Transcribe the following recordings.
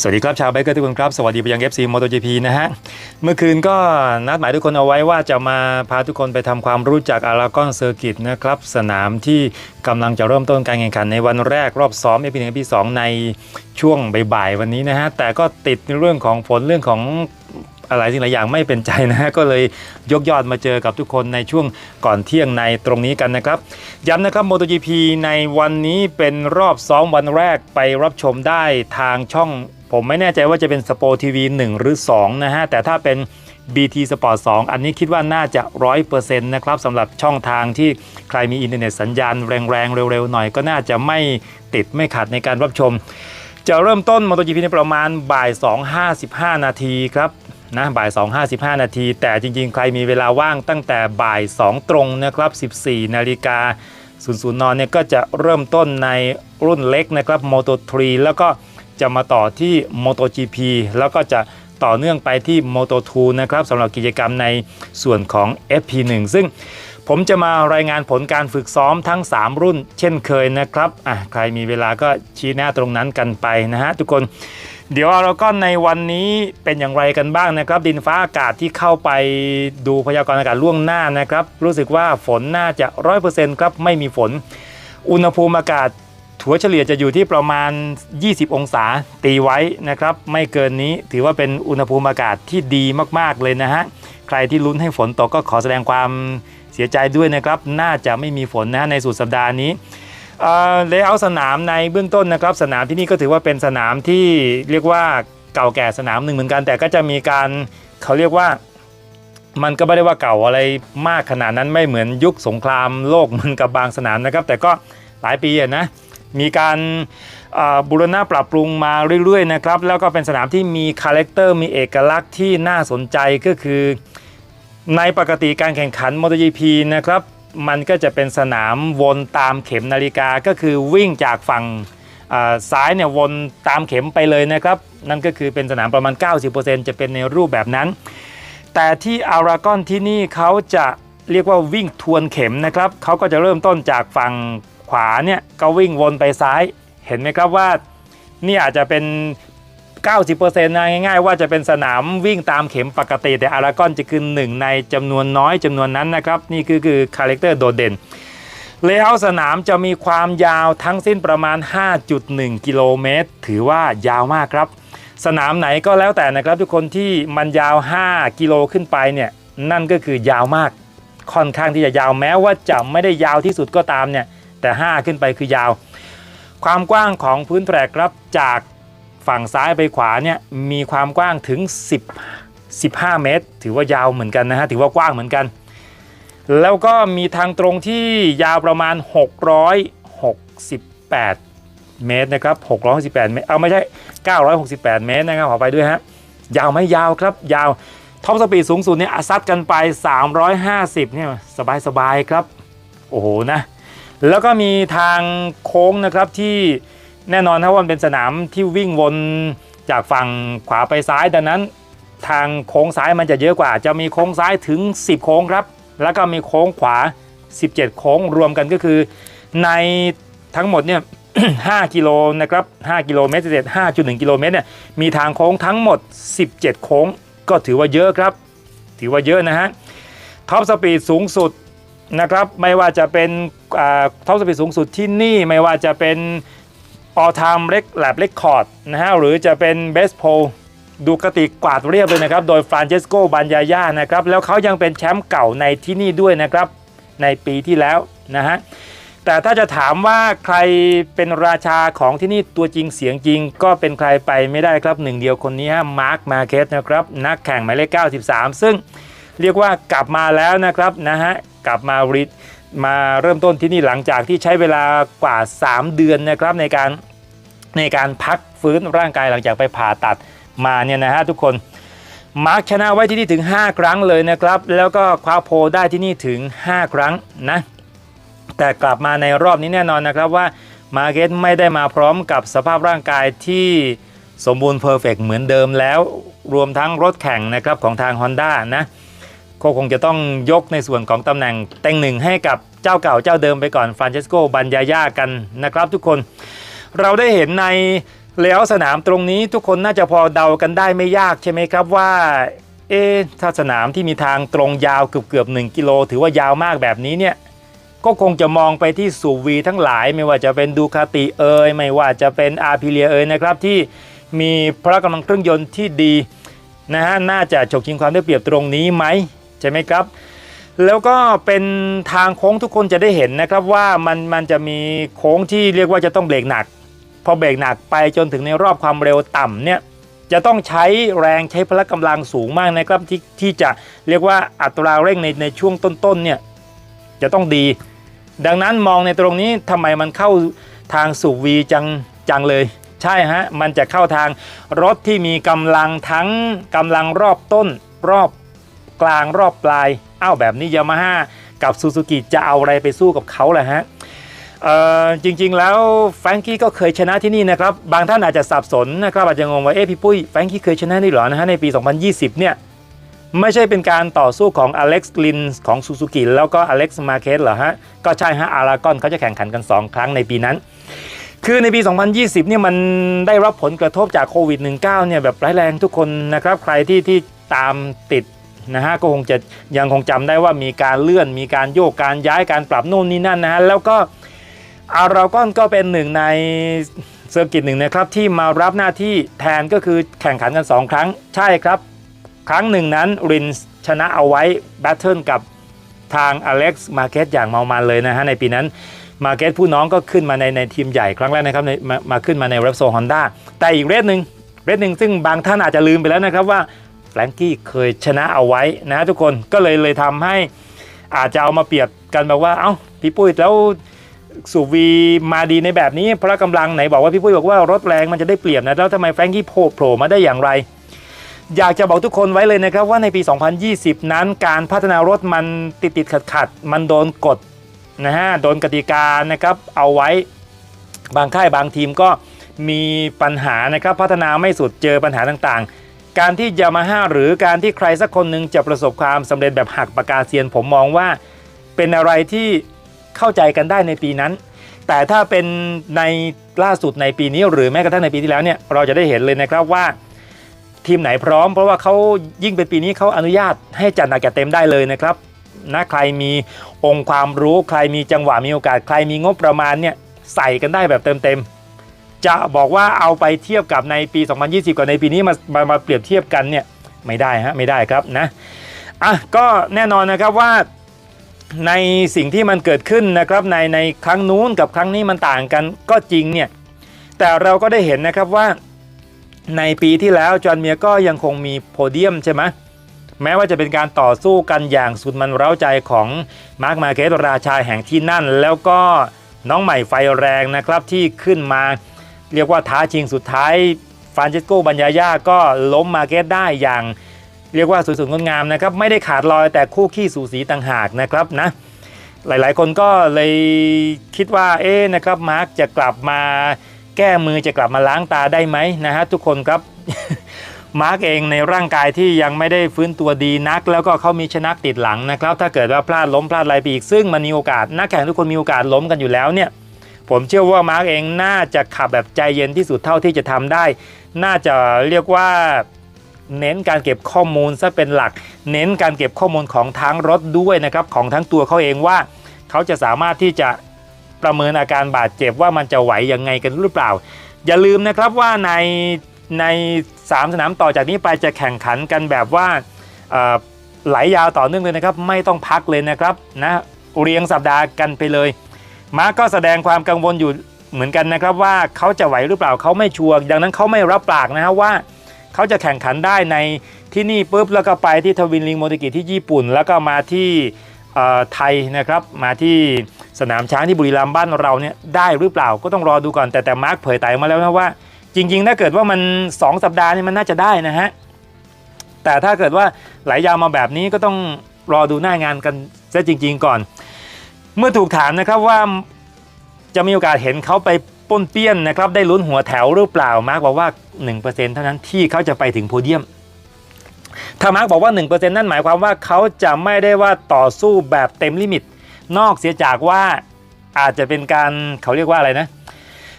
สวัสดีครับชาวเบเกอร์ทุกคนครับ สวัสดีไปยัง FC MotoGP นะฮะ เมื่อคืนก็นัดหมายทุกคนเอาไว้ว่าจะมาพาทุกคนไปทำความรู้จักอารากอนเซอร์กิตนะครับ สนามที่กำลังจะเริ่มต้นการแข่งขันในวันแรกรอบซ้อม EP 1 EP 2ในช่วงบ่ายๆวันนี้นะฮะ แต่ก็ติดในเรื่องของฝนเรื่องของ อะไรสิ่งหลายอย่างไม่เป็นใจนะฮะก็เลยยกยอดมาเจอกับทุกคนในช่วงก่อนเที่ยงในตรงนี้กันนะครับ ย้ำนะครับ MotoGP ในวันนี้เป็นรอบซ้อมวันแรกไปรับชมได้ทางช่อง ผมไม่แน่ใจว่าจะเป็นสปอร์ทีวี1หรือ 2 นะฮะ แต่ถ้าเป็น BT Sport 2 อันนี้คิดว่าน่าจะ 100%นะครับสำหรับช่องทางที่ใครมีอินเทอร์เน็ตสัญญาณแรงๆ เร็วๆ หน่อยก็น่าจะไม่ติดไม่ขัดในการรับชม จะเริ่มต้น MotoGP ในประมาณบ่าย 2.55 นาทีครับนะบ่าย 2.55 นาที แต่จริงๆ ใครมีเวลาว่างตั้งแต่บ่าย 2 ตรงนะครับ 14 นาฬิกา00นเนี่ยก็จะเริ่มต้นในรุ่นเล็กนะครับ Moto 3 แล้วก็จะมาต่อที่ MotoGP แล้วก็จะต่อเนื่องไปที่ Moto 2 นะครับสำหรับกิจกรรมในส่วนของ FP1 ซึ่ง ผมจะมารายงานผลการฝึกซ้อมทั้ง 3 รุ่น เช่นเคยนะครับอะใครมีเวลาก็ชี้หน้าตรงนั้นกันไปนะฮะทุกคนเดี๋ยวเราก็ในวันนี้เป็นอย่างไรกันบ้างนะครับ ดินฟ้าอากาศที่เข้าไปดูพยากรณ์อากาศล่วงหน้านะครับ รู้สึกว่าฝนน่าจะร้อยเปอร์เซ็นต์ครับไม่มีฝน อุณหภูมิอากาศถัวเฉลี่ยจะอยู่ที่ประมาณ 20 องศาตีไว้นะครับ ไม่เกินนี้ถือว่าเป็นอุณหภูมิอากาศที่ดีมาก ๆ เลยนะฮะ ใครที่ลุ้นให้ฝนตกก็ขอแสดงความ เสียใจด้วยนะครับ น่าจะไม่มีฝนนะในสุดสัปดาห์นี้เลเยอร์สนามในเบื้องต้นนะครับ สนามที่นี่ก็ถือว่าเป็นสนามที่เรียกว่าเก่าแก่สนามหนึ่งเหมือนกัน แต่ก็จะมีการเขาเรียกว่ามันก็ไม่ได้ว่าเก่าอะไรมากขนาดนั้นไม่เหมือนยุคสงครามโลกมือนกับบางสนามนะครับ แต่ก็หลายปีนะมีการบูรณะปรับปรุงมาเรื่อยๆนะครับแล้วก็เป็นสนามที่มีคาแรคเตอร์มีเอกลักษณ์ที่น่าสนใจก็คือ ในปกติการแข่งขัน MotoGP นะครับ มันก็จะเป็นสนามวนตามเข็มนาฬิกาก็คือวิ่งจากฝั่งซ้ายเนี่ยวนตามเข็มไปเลยนะครับ นั่นก็คือเป็นสนามประมาณ 90%จะเป็นในรูปแบบนั้น แต่ที่อารากอนที่นี่เขาจะเรียกว่าวิ่งทวนเข็มนะครับเขาก็จะเริ่มต้นจากฝั่งขวาเนี่ยก็วิ่งวนไปซ้าย เห็นไหมครับว่านี่อาจจะเป็น 90%นะง่ายๆว่าจะเป็นสนามวิ่งตามเข็มปกติ แต่อารากอนจะคือหนึ่งในจำนวนน้อยจำนวนนั้นนะครับ นี่คือคือคาแรคเตอร์โดดเด่นเลเยอร์สนามจะมีความยาวทั้งสิ้นประมาณ 5.1 กิโลเมตร ถือว่ายาวมากครับ สนามไหนก็แล้วแต่นะครับ ทุกคนที่มันยาว 5 กิโลขึ้นไปเนี่ยนั่นก็คือยาวมาก ค่อนข้างที่จะยาวแม้ว่าจะไม่ได้ยาวที่สุดก็ตามเนี่ยแต่ 5 ขึ้นไปคือยาว ความกว้างของพื้นแทรกครับจาก ฝั่งซ้ายไปขวาเนี่ยมีความกว้างถึง 10 15 เมตร ถือว่ายาวเหมือนกันนะฮะถือว่ากว้างเหมือนกัน แล้วก็มีทางตรงที่ยาวประมาณ 668 เมตรนะครับ668เมตรเอาไม่ใช่ 968 เมตรนะครับขอไปด้วยฮะยาวไหม่ยาวครับยาวท็อปสปีดสูงสุดเนี่ยอาซัดกันไป 350เนี่ยสบายๆครับ โอ้โหนะ แล้วก็มีทางโค้งนะครับที่ แน่นอนนะว่ามันเป็นสนามที่วิ่งวนจากฝั่งขวาไปซ้ายดังนั้น ทางโค้งซ้ายมันจะเยอะกว่า จะมีโค้งซ้ายถึง 10 โค้งครับ แล้วก็มีโค้งขวา 17 โค้งรวมกันก็คือ ในทั้งหมดเนี่ย5กิโลนะครับ5กิโลเมตรเศษ5.1 กิโลเมตรเนี่ยมีทางโค้งทั้งหมด 17 โค้ง ก็ถือว่าเยอะครับ ถือว่าเยอะนะฮะท็อปสปีดสูงสุดนะครับไม่ว่าจะเป็นท็อปสปีดสูงสุดที่นี่ไม่ว่าจะเป็น ออทามเล็กแลบเล็กคอร์ดนะฮะหรือจะเป็นเบสโพดูกติกวาดเรียบเลยนะครับ โดยฟรานเจสโกบันยาย่านะครับ แล้วเขายังเป็นแชมป์เก่าในที่นี่ด้วยนะครับ ในปีที่แล้วนะฮะแต่ถ้าจะถามว่าใครเป็นราชาของที่นี่ตัวจริงเสียงจริง ก็เป็นใครไปไม่ได้ครับหนึ่งเดียวคนนี้ฮะมาร์คมาเคสนะครับนักแข่งหมายเลข 93 ซึ่งเรียกว่ากลับมาแล้วนะครับนะฮะกลับมาริด มาเริ่มต้นที่นี่หลังจากที่ใช้เวลากว่า 3 เดือนนะครับในการในการพักฟื้นร่างกายหลังจากไปผ่าตัดมาเนี่ยนะฮะทุกคนมาร์คชนะไว้ที่นี่ถึง 5 ครั้งเลยนะครับ แล้วก็คว้าโพได้ที่นี่ถึง 5 ครั้งนะแต่กลับมาในรอบนี้แน่นอนนะครับว่ามาเกตไม่ได้มาพร้อมกับสภาพร่างกายที่สมบูรณ์เพอร์เฟกเหมือนเดิมแล้ว รวมทั้งรถแข่งนะครับของทาง Honda นะ ก็คงจะต้องยกในส่วนของตำแหน่งเต็งหนึ่งให้กับเจ้าเก่าเจ้าเดิมไปก่อนฟรานเชสโกบันยาย่ากันนะครับทุกคน เราได้เห็นในแล้วสนามตรงนี้ทุกคนน่าจะพอเดากันได้ไม่ยากใช่ไหมครับว่าเอ๊ถ้าสนามที่มีทางตรงยาวเกือบเกือบหนึ่งกิโลถือว่ายาวมากแบบนี้เนี่ยก็คงจะมองไปที่สูบวีทั้งหลายไม่ว่าจะเป็นดูคาติเอยไม่ว่าจะเป็นอาร์พิเลียเอยนะครับที่มีพละกำลังเครื่องยนต์ที่ดีนะฮะน่าจะฉกชิงความได้เปรียบตรงนี้ไหม ใช่ไหมครับ แล้วก็เป็นทางโค้งทุกคนจะได้เห็นนะครับว่ามันมันจะมีโค้งที่เรียกว่าจะต้องเบรกหนัก พอเบรกหนักไปจนถึงในรอบความเร็วต่ำเนี่ยจะต้องใช้แรงใช้พละกำลังสูงมากนะครับที่ที่จะเรียกว่าอัตราเร่งในในช่วงต้นๆเนี่ยจะต้องดี ดังนั้นมองในตรงนี้ทำไมมันเข้าทางสู่วีจังจังเลย ใช่ฮะมันจะเข้าทางรถที่มีกำลังทั้งกำลังรอบต้นรอบ กลางรอบปลาย อ้าวแบบนี้ยามาฮ่ากับซูซูกิจะเอาอะไรไปสู้กับเขาล่ะฮะจริงๆแล้วแฟรงกี้ก็เคยชนะที่นี่นะครับ บางท่านอาจจะสับสนนะครับอาจจะงงว่าเอ๊ะพี่ปุ้ยแฟรงกี้เคยชนะได้หรอนะฮะในปี 2020 เนี่ยไม่ใช่เป็นการต่อสู้ของอเล็กซ์ลินของซูซูกิแล้วก็อเล็กซ์มาเคสเหรอฮะ ก็ใช่ฮะอารากอนเขาจะแข่งขันกัน 2 ครั้งในปีนั้น คือในปี 2020 เนี่ยมันได้รับผลกระทบจากโควิด -19 เนี่ยแบบร้ายแรงทุกคนนะครับ ใครที่ที่ตามติด นะฮะก็คงจะยังคงจำได้ว่ามีการเลื่อน มีการโยกการย้ายการปรับโน่นนี่นั่นนะฮะแล้วก็อารากอนก็เป็นหนึ่งในเซอร์กิตหนึ่งนะครับที่มารับหน้าที่แทนก็คือแข่งขันกัน 2 ครั้งใช่ครับ ครั้งหนึ่งนั้นรินชนะเอาไว้แบทเทิลกับทางอเล็กซ์มาเกตอย่างเมามันเลยนะฮะในปีนั้นมาเกตผู้น้องก็ขึ้นมาในในทีมใหญ่ครั้งแรกนะครับมามาขึ้นมาในเรปโซฮอนด้าแต่อีกเรสหนึ่งเรสหนึ่งซึ่งบางท่านอาจจะลืมไปแล้วนะครับว่า แฟรงกี้เคยชนะเอาไว้นะทุกคนก็เลยเลยทำให้อาจจะเอามาเปรียบกันแบบว่าเอ้าพี่ปุ้ยแล้วสูวีมาดีในแบบนี้พละกำลังไหนบอกว่าพี่ปุ้ยบอกว่ารถแรงมันจะได้เปรียบนะแล้วทำไมแฟรงกี้โผล่มาได้อย่างไร อยากจะบอกทุกคนไว้เลยนะครับว่าในปี 2020 นั้นการพัฒนารถมันติดติดขัดขัดมันโดนกฎนะฮะโดนกติกานะครับเอาไว้บางค่ายบางทีมก็มีปัญหานะครับพัฒนาไม่สุดเจอปัญหาต่างๆ การที่ยามาฮ่าหรือการที่ใครสักคนหนึ่งจะประสบความสำเร็จแบบหักปากกาเซียน ผมมองว่าเป็นอะไรที่เข้าใจกันได้ในปีนั้น แต่ถ้าเป็นในล่าสุดในปีนี้หรือแม้กระทั่งในปีที่แล้วเนี่ยเราจะได้เห็นเลยนะครับว่าทีมไหนพร้อมเพราะว่าเขายิ่งเป็นปีนี้เขาอนุญาตให้จัดหนักจัดเต็มได้เลยนะครับนะใครมีองค์ความรู้ ใครมีจังหวะมีโอกาส ใครมีงบประมาณเนี่ยใส่กันได้แบบเต็มๆ จะบอกว่าเอาไปเทียบกับในปี 2020 กับในปีนี้มามามาเปรียบเทียบกันเนี่ยไม่ได้ฮะไม่ได้ครับนะอะก็แน่นอนนะครับว่าในสิ่งที่มันเกิดขึ้นนะครับในในครั้งนู้นกับครั้งนี้มันต่างกันก็จริงเนี่ยแต่เราก็ได้เห็นนะครับว่าในปีที่แล้วจอห์นเมียก็ยังคงมีโพเดียมใช่ไหมแม้ว่าจะเป็นการต่อสู้กันอย่างสุดมันเร้าใจของมาร์คมาเกตราชาแห่งที่นั่น แล้วก็น้องใหม่ไฟแรงนะครับที่ขึ้นมา เรียกว่าท้าชิงสุดท้ายฟรานเชสโกบัญญาย่าก็ล้มมาเกตได้อย่างเรียกว่าสวยสดงดงามนะครับ ไม่ได้ขาดลอยแต่คู่ขี้สูสีต่างหากนะครับนะหลายๆ คนก็เลยคิดว่าเอ๊ะนะครับมาร์กจะกลับมาแก้มือจะกลับมาล้างตาได้ไหมนะฮะทุกคนครับมาร์กเองในร่างกายที่ยังไม่ได้ฟื้นตัวดีนัก แล้วก็เขามีชนะติดหลังนะครับ ถ้าเกิดว่าพลาดล้มพลาดอะไรไปอีกซึ่งมันมีโอกาสนักแข่งทุกคนมีโอกาสล้มกันอยู่แล้วเนี่ย ผมเชื่อว่ามาร์กเองน่าจะขับแบบใจเย็นที่สุดเท่าที่จะทำได้ น่าจะเรียกว่าเน้นการเก็บข้อมูลซะเป็นหลัก เน้นการเก็บข้อมูลของทั้งรถด้วยนะครับของทั้งตัวเขาเองว่า เขาจะสามารถที่จะประเมินอาการบาดเจ็บว่ามันจะไหวยังไงกันหรือเปล่า อย่าลืมนะครับว่าในในสามสนามต่อจากนี้ไปจะแข่งขันกันแบบว่าไหลยาวต่อเนื่องเลยนะครับ ไม่ต้องพักเลยนะครับนะเรียงสัปดาห์กันไปเลย มาร์คก็แสดงความกังวลอยู่เหมือนกันนะครับว่าเขาจะไหวหรือเปล่าเขาไม่ชัวร์ดังนั้นเขาไม่รับปากนะฮะว่าเขาจะแข่งขันได้ในที่นี่ปุ๊บแล้วก็ไปที่ทวินลิงโมเตกิที่ญี่ปุ่น แล้วก็มาที่ไทยนะครับมาที่สนามช้างที่บุรีรัมย์บ้านเราเนี่ยได้หรือเปล่าก็ต้องรอดูก่อนแต่แต่มาร์คเผยไตมาแล้วนะว่า จริงๆ ถ้าเกิดว่ามัน 2 สัปดาห์นี่มันน่าจะได้นะฮะแต่ถ้าเกิดว่าไหลายาวมาแบบนี้ก็ต้องรอดูหน้างานกันซะจริง ๆ ก่อน เมื่อถูกถามนะครับว่าจะมีโอกาสเห็นเขาไปป้นเปี้ยนนะครับได้ลุ้นหัวแถวหรือเปล่ามาร์กบอกว่า 1%เท่านั้นที่เขาจะไปถึงโพเดียม ถ้ามาร์กบอกว่า 1%นั่นหมายความว่าเขาจะไม่ได้ว่าต่อสู้แบบเต็มลิมิต นอกเสียจากว่าอาจจะเป็นการเขาเรียกว่าอะไรนะ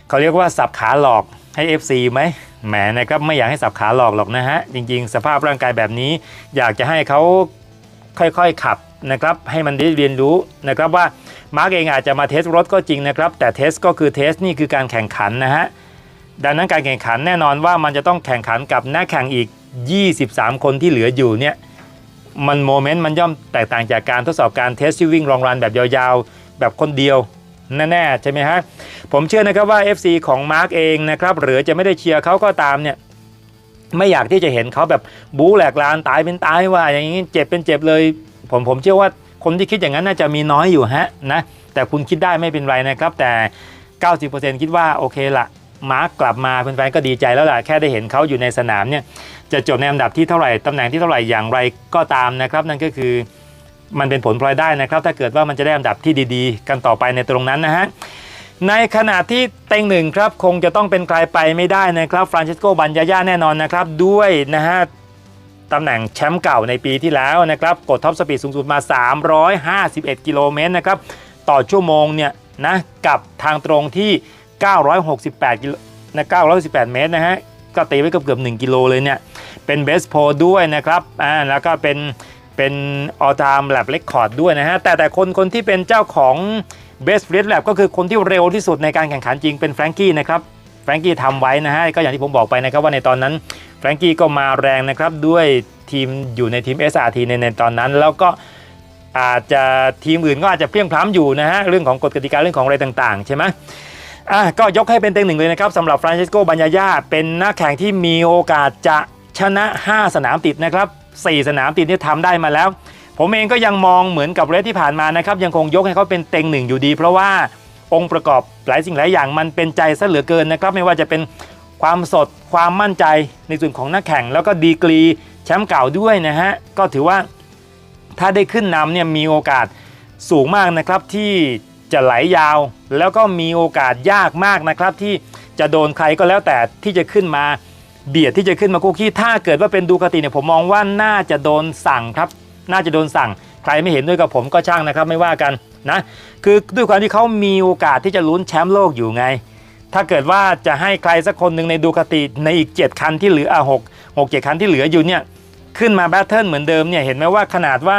เขาเรียกว่าสับขาหลอกให้ FC ไหมแหมนะครับไม่อยากให้สับขาหลอกหรอกนะฮะจริง ๆ สภาพร่างกายแบบนี้ อยากจะให้เขาค่อยๆขับ นะครับให้มันได้เรียนรู้นะครับว่ามาร์กเองอาจจะมาเทสรถก็จริงนะครับแต่เทสก็คือเทสนี่คือการแข่งขันนะฮะดังนั้นการแข่งขันแน่นอนว่ามันจะต้องแข่งขันกับนักแข่งอีก 23 คนที่เหลืออยู่เนี่ยมันโมเมนต์มันย่อมแตกต่างจากการทดสอบการเทสที่วิ่งรองรันแบบยาวๆ แบบคนเดียวแน่ๆใช่ไหมฮะผมเชื่อนะครับว่า FC ของมาร์กเองนะครับหรือจะไม่ได้เชียร์เขาก็ตามเนี่ยไม่อยากที่จะเห็นเขาแบบบู๊แหลกลานตายเป็นตายว่าอย่างนี้เจ็บเป็นเจ็บเลย ผมผมเชื่อว่าคนที่คิดอย่างนั้นน่าจะมีน้อยอยู่ฮะนะแต่คุณคิดได้ไม่เป็นไรนะครับ แต่ 90%คิดว่าโอเคละมาร์กกลับมาแฟนๆก็ดีใจแล้วล่ะแค่ได้เห็นเขาอยู่ในสนามเนี่ยจะจบในอันดับที่เท่าไหร่ตำแหน่งที่เท่าไหร่อย่างไรก็ตามนะครับนั่นก็คือมันเป็นผลพลอยได้นะครับ ถ้าเกิดว่ามันจะได้อันดับที่ดีๆ กันต่อไปในตรงนั้นนะฮะในขณะที่เต็งหนึ่งครับคงจะต้องเป็นใครไปไม่ได้นะครับฟรานซิสโกบันยาย่าแน่นอนนะครับด้วยนะฮะ ตำแหน่งแชมป์เก่าในปีที่แล้วนะครับกดท็อปสปีดสูงสุดมา 351 กิโลเมตรนะครับต่อชั่วโมงเนี่ยนะกับทางตรงที่ 968กิโลนะ918เมตรนะฮะก็ตีไว้เกือบเกือบ1กิโลเลยเนี่ยเป็นเบสโพด้วยนะครับอ่าแล้วก็เป็นเป็นออทามแลบเ e คคอร์ดด้วยนะฮะแต่แต่คนคนที่เป็นเจ้าของ Best f r e e Lab ก็คือคนที่เร็วที่สุดในการแข่งขันจริงเป็นแฟรงกี้นะครับ แฟรงกี้ทำไว้นะฮะก็อย่างที่ผมบอกไปนะครับว่าในตอนนั้นแฟรงกี้ก็มาแรงนะครับด้วยทีมอยู่ในทีม SRT ในในตอนนั้น แล้วก็อาจจะทีมอื่นก็อาจจะเพียงพล้ำอยู่นะฮะเรื่องของกฎกติกาเรื่องของอะไรต่างๆ ใช่ไหมอะก็ยกให้เป็นเต็งหนึ่งเลยนะครับสำหรับฟรานซิสโกบัญญาญาเป็นนักแข่งที่มีโอกาสจะชนะ 5 สนามติดนะครับ 4 สนามติดที่ทำได้มาแล้ว ผมเองก็ยังมองเหมือนกับเรสที่ผ่านมานะครับยังคงยกให้เขาเป็นเต็งหนึ่งอยู่ดี เพราะว่า องค์ประกอบหลายสิ่งหลายอย่างมันเป็นใจซะเหลือเกินนะครับ ไม่ว่าจะเป็นความสดความมั่นใจในส่วนของนักแข่ง แล้วก็ดีกรีแชมป์เก่าด้วยนะฮะก็ถือว่าถ้าได้ขึ้นนำเนี่ยมีโอกาสสูงมากนะครับที่จะไหลยาว แล้วก็มีโอกาสยากมากนะครับ ที่จะโดนใครก็แล้วแต่ที่จะขึ้นมาเบียดที่จะขึ้นมาคุกกี้ถ้าเกิดว่าเป็นดูคาติเนี่ยผมมองว่าน่าจะโดนสั่งครับ น่าจะโดนสั่ง ใครไม่เห็นด้วยกับผมก็ช่างนะครับ ไม่ว่ากัน นะคือด้วยความที่เขามีโอกาสที่จะลุ้นแชมป์โลกอยู่ไง ถ้าเกิดว่าจะให้ใครสักคนหนึ่งในดูคาติในอีก 7 คันที่เหลืออะหกหกเจ็ดคันที่เหลืออยู่เนี่ยขึ้นมาแบทเทิลเหมือนเดิมเนี่ยเห็นไหมว่าขนาดว่า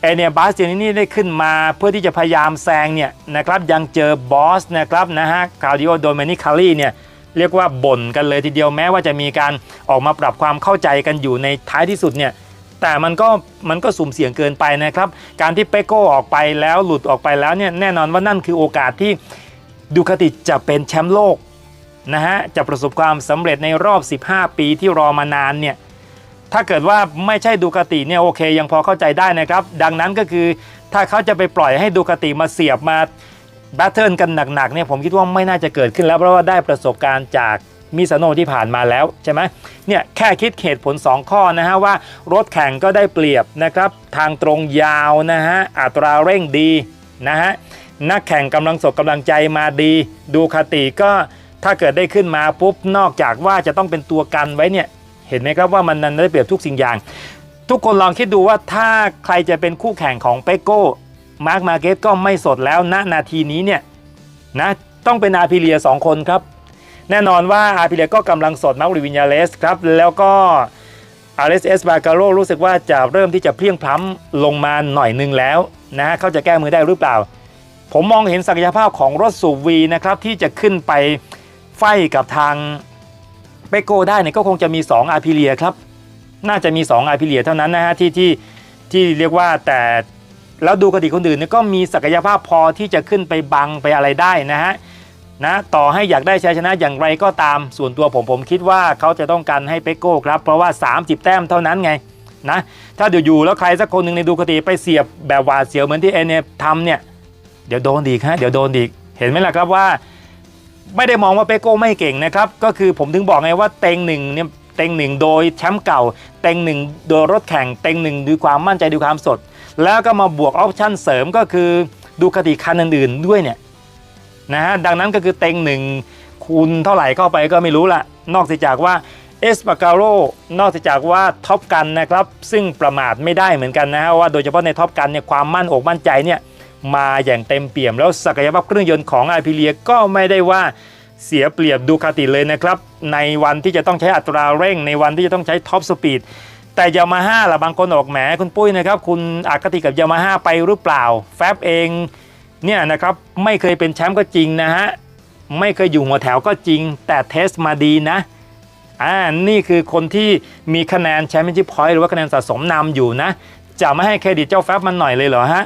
เอเนียบาสเจนินี่ได้ขึ้นมาเพื่อที่จะพยายามแซงเนี่ยนะครับยังเจอบอสนะครับนะฮะคาร์ดิโอโดเมนิคารีเนี่ยเรียกว่าบ่นกันเลยทีเดียวแม้ว่าจะมีการออกมาปรับความเข้าใจกันอยู่ในท้ายที่สุดเนี่ย แต่มันก็มันก็สุ่มเสี่ยงเกินไปนะครับ การที่เปโก้ออกไปแล้วหลุดออกไปแล้วเนี่ยแน่นอนว่านั่นคือโอกาสที่ดูคาติจะเป็นแชมป์โลกนะฮะจะประสบความสำเร็จในรอบ 15 ปีที่รอมานานเนี่ยถ้าเกิดว่าไม่ใช่ดูคาติเนี่ยโอเค ยังพอเข้าใจได้นะครับ ดังนั้นก็คือถ้าเขาจะไปปล่อยให้ดูคาติมาเสียบมาแบทเทิลกันหนักๆเนี่ยผมคิดว่าไม่น่าจะเกิดขึ้นแล้วเพราะว่าได้ประสบการณ์จาก มิซาโนที่ผ่านมาแล้วใช่ไหมเนี่ยแค่คิดเหตุผล 2 ข้อนะฮะว่ารถแข่งก็ได้เปรียบนะครับทางตรงยาวนะฮะอัตราเร่งดีนะฮะนักแข่งกำลังสดกำลังใจมาดี ดูคติก็ถ้าเกิดได้ขึ้นมาปุ๊บนอกจากว่าจะต้องเป็นตัวกันไว้เนี่ยเห็นไหมครับว่ามันนั้นได้เปรียบทุกสิ่งอย่าง ทุกคนลองคิดดูว่าถ้าใครจะเป็นคู่แข่งของเปโก้มาร์คมาเก็ตก็ไม่สดแล้วณนาทีนี้เนี่ยนะต้องเป็นอาพิเลียสองคนครับ แน่นอนว่าอาร์พิเลียก็กำลังสดมาริวินยาเลสครับ แล้วก็อาเลสเอสบาการโรรู้สึกว่าจะเริ่มที่จะเพียงพล้ำลงมาหน่อยนึงแล้วนะฮะเขาจะแก้มือได้หรือเปล่า ผมมองเห็นศักยภาพของรถสูบวีนะครับที่จะขึ้นไปไฟกับทางเปโก้ได้เนี่ยก็คงจะมี 2 อาร์พิเลียครับ น่าจะมี 2 อาร์พิเลียเท่านั้นนะฮะที่ที่ที่เรียกว่าแต่แล้วดูกติคนอื่นเนี่ยก็มีศักยภาพพอที่จะขึ้นไปบังไปอะไรได้นะฮะ นะต่อให้อยากได้ชัยชนะอย่างไรก็ตามส่วนตัวผมผมคิดว่าเขาจะต้องการให้เปโก้ครับ เพราะว่า 30 แต้มเท่านั้นไงนะถ้าเดี๋ยวอยู่แล้วใครสักคนหนึ่งในดูกติไปเสียบแบบหวาดเสียวเหมือนที่เอเนทำเนี่ยเดี๋ยวโดนดีฮะเดี๋ยวโดนดีเห็นไหมล่ะครับว่า ไม่ได้มองว่าเปโก้ไม่เก่งนะครับก็คือผมถึงบอกไงว่าเต็งหนึ่งเนี่ยเต็งหนึ่งโดยแชมป์เก่า เต็งหนึ่งโดยรถแข่งเต็งหนึ่งด้วยความมั่นใจด้วยความสด แล้วก็มาบวกออปชั่นเสริมก็คือดูคติคันอื่นๆด้วยเนี่ย นะฮะดังนั้นก็คือเต็งหนึ่งคูณเท่าไหร่เข้าไปก็ไม่รู้ละนอกจากว่าเอสปาการโรนอกจากว่าท็อปกันนะครับซึ่งประมาทไม่ได้เหมือนกันนะฮะว่าโดยเฉพาะในท็อปกันเนี่ยความมั่นอกมั่นใจเนี่ยมาอย่างเต็มเปี่ยมแล้วศักยภาพเครื่องยนต์ของอาพิเลียก็ไม่ได้ว่าเสียเปรียบดูคาติเลยนะครับ ในวันที่จะต้องใช้อัตราเร่ง ในวันที่จะต้องใช้ท็อปสปีดแต่ยามาฮ่าล่ะบางคนออกแหมคุณปุ้ยนะครับ คุณอคติกับยามาฮ่าไปหรือเปล่า แฟบเอง เนี่ยนะครับไม่เคยเป็นแชมป์ก็จริงนะฮะไม่เคยอยู่หัวแถวก็จริง แต่เทสมาดีนะอ่านี่คือคนที่มีคะแนนแชมเปี้ยนชิพพอยต์หรือว่าคะแนนสะสมนำอยู่นะ จะไม่ให้เครดิตเจ้าแฟบมันหน่อยเลยเหรอฮะ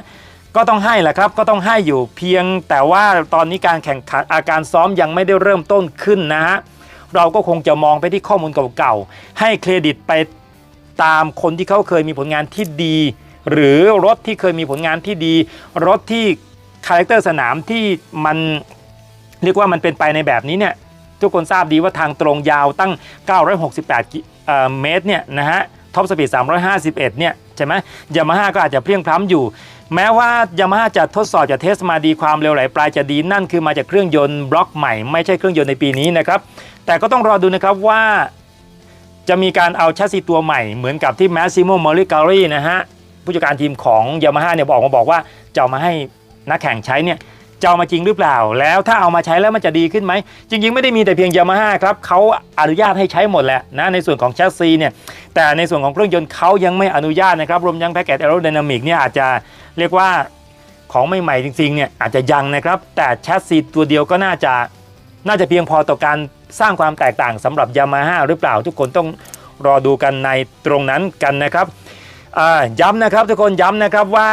ก็ต้องให้แหละครับก็ต้องให้อยู่เพียงแต่ว่าตอนนี้การแข่งขันอาการซ้อมยังไม่ได้เริ่มต้นขึ้นนะฮะเราก็คงจะมองไปที่ข้อมูลเก่าๆให้เครดิตไปตามคนที่เขาเคยมีผลงานที่ดี หรือรถที่เคยมีผลงานที่ดี รถที่ คาแรคเตอร์สนามที่มันเรียกว่ามันเป็นไปในแบบนี้เนี่ยทุกคนทราบดีว่าทางตรงยาวตั้ง 968กิเอ่อเมตรเนี่ยนะฮะท็อปสปีด 351 เนี่ยใช่ไหมยามาฮ่าก็อาจจะเพลียงพล้ำอยู่ แม้ว่ายามาฮ่าจะทดสอบจะเทสมาดีความเร็วไหลปลายจะดีนั่นคือมาจากเครื่องยนต์บล็อกใหม่ไม่ใช่เครื่องยนต์ในปีนี้นะครับ แต่ก็ต้องรอดูนะครับว่าจะมีการเอาแชสซีตัวใหม่เหมือนกับที่ Massimo m o r i g a r i นะฮะผู้จัดการทีมของยามาฮ่าเนี่ยบอกมาบอกว่าจะมาให้ นักแข่งใช้เนี่ยจะเอามาจริงหรือเปล่า แล้วถ้าเอามาใช้แล้วมันจะดีขึ้นไหม จริง ๆ ไม่ได้มีแต่เพียงยามาฮ่าครับเขาอนุญาตให้ใช้หมดแหละนะในส่วนของแชสซีเนี่ยแต่ในส่วนของเครื่องยนต์เขายังไม่อนุญาตนะครับรวมยังแพ็กเกจแอโร d y นามิกเนี่ยอาจจะเรียกว่าของใหม่ๆจริงๆเนี่ยอาจจะยังนะครับ แต่แชสซีตัวเดียวก็น่าจะน่าจะเพียงพอต่อการสร้างความแตกต่างสำหรับยามาฮ่าหรือเปล่าทุกคนต้องรอดูกันในตรงนั้นกันนะครับย้ำนะครับทุกคนย้ำนะครับว่า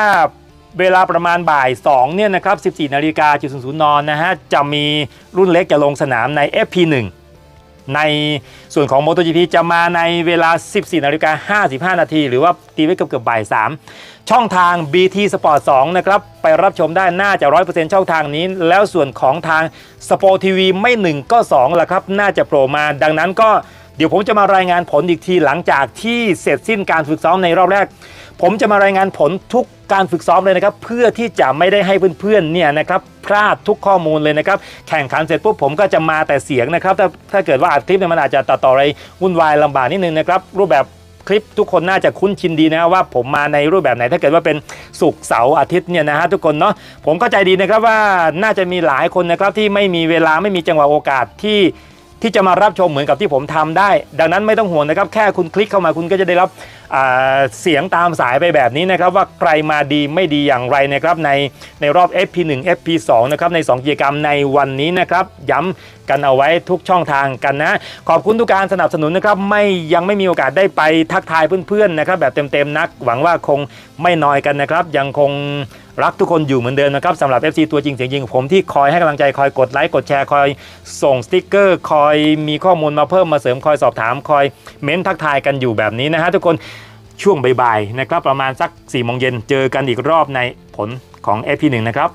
เวลาประมาณบ่าย2เนี่ยนะครับ14นาฬิกาจุดศูนย์นนะฮะจะมีรุ่นเล็กจะลงสนามใน FP1 ในส่วนของ MotoGP จะมาในเวลา 14นาฬิกา55 นาที หรือว่าตีไว้เกือบเกือบบ่าย 3 ช่องทาง BT Sport 2 นะครับ ไปรับชมได้น่าจะ 100%ช่องทางนี้ แล้วส่วนของทาง Sport TV ไม่ 1 ก็2ละครับ น่าจะโผล่มาดังนั้นก็เดี๋ยวผมจะมารายงานผลอีกทีหลังจากที่เสร็จสิ้นการฝึกซ้อมในรอบแรก ผมจะมารายงานผลทุกการฝึกซ้อมเลยนะครับเพื่อที่จะไม่ได้ให้เพื่อนๆเนี่ยนะครับพลาดทุกข้อมูลเลยนะครับแข่งขันเสร็จปุ๊บผมก็จะมาแต่เสียงนะครับถ้าถ้าเกิดว่าอัดคลิปเนี่ยมันอาจจะตัดต่ออะไรวุ่นวายลำบากนิดนึงนะครับรูปแบบคลิปทุกคนน่าจะคุ้นชินดีนะว่าผมมาในรูปแบบไหนถ้าเกิดว่าเป็นศุกเสาร์อาทิตย์เนี่ยนะฮะทุกคนเนาะผมก็ใจดีนะครับว่าน่าจะมีหลายคนนะครับที่ไม่มีเวลาไม่มีจังหวะโอกาสที่ ที่จะมารับชมเหมือนกับที่ผมทำได้ ดังนั้นไม่ต้องห่วงนะครับ แค่คุณคลิกเข้ามาคุณก็จะได้รับเสียงตามสายไปแบบนี้นะครับ ว่าใครมาดีไม่ดีอย่างไรนะครับในในรอบ FP1 FP2 นะครับใน 2 กิจกรรมในวันนี้นะครับ ย้ำกันเอาไว้ทุกช่องทางกันนะ ขอบคุณทุกการสนับสนุนนะครับไม่ยังไม่มีโอกาสได้ไปทักทายเพื่อนๆนะครับแบบเต็มๆนัก หวังว่าคงไม่น้อยกันนะครับ ยังคง รักทุกคนอยู่เหมือนเดิมนะครับสำหรับ FC ตัวจริงเสียงจริงผมที่คอยให้กำลังใจคอยกดไลค์กดแชร์คอยส่งสติกเกอร์ คอยมีข้อมูลมาเพิ่มมาเสริมคอยสอบถามคอยเม้นทักทายกันอยู่แบบนี้นะฮะทุกคนช่วงบ่ายๆนะครับประมาณสัก4ี่โมงเย็นเจอกันอีกรอบในผลของ FP1 นะครับ